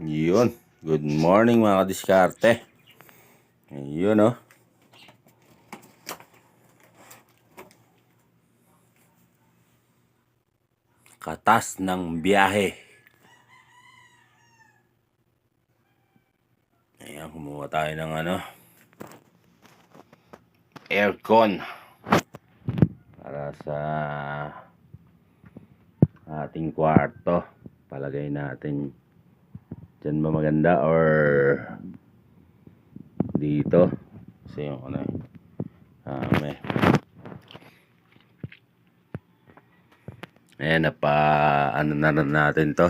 Yun. Good morning mga kadiskarte. Yun oh. Katas ng biyahe. Ayan, kumuha tayo ng ano. Aircon. Para sa ating kwarto. Palagay natin Diyan ba maganda or dito? Kasi yung ano eh. Ah, may. Ayan, napa, ano na natin to.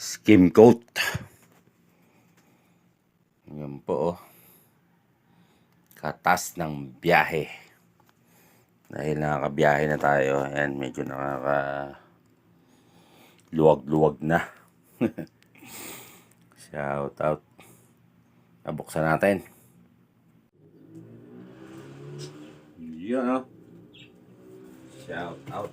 Skim coat. Yan po oh. Katas ng biyahe. Dahil nakakabiyahe na tayo. Ayan, medyo nakaka luwag-luwag na. Shout out. Nabuksan natin. Yun oh. Shout out.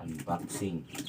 Unboxing.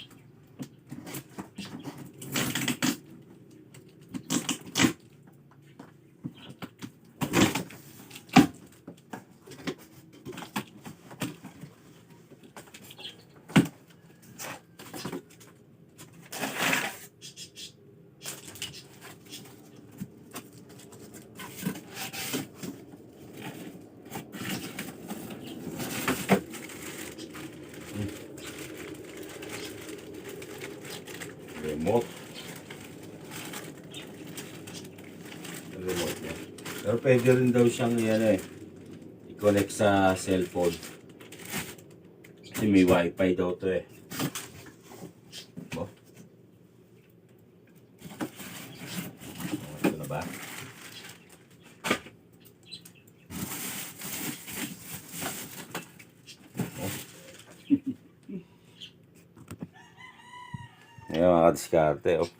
Remote. Remote niya. Pero pwede rin daw siyang yan eh. I-connect sa cellphone. Kasi may wifi daw to eh. Oh. Ito na ba? Ayan mga kadiskarte. Oh.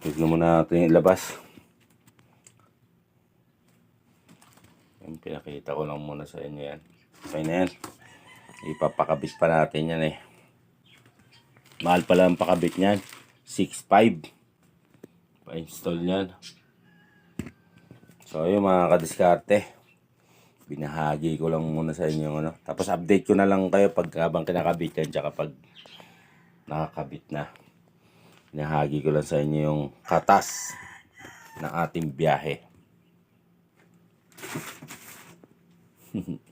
Tignan muna natin yung labas. Yung pinakita ko lang muna sa inyo yan. Okay na yan. Ipapakabit pa natin yan eh. Mahal pala ang pakabit niyan. 6.5. Pa-install niyan. So yun mga kadiskarte. Binahagi ko lang muna sa inyo ano. Tapos update ko na lang kayo pag habang kinakabit yan tsaka pag nakakabit na. Binahagi ko lang sa inyo yung katas ng ating biyahe.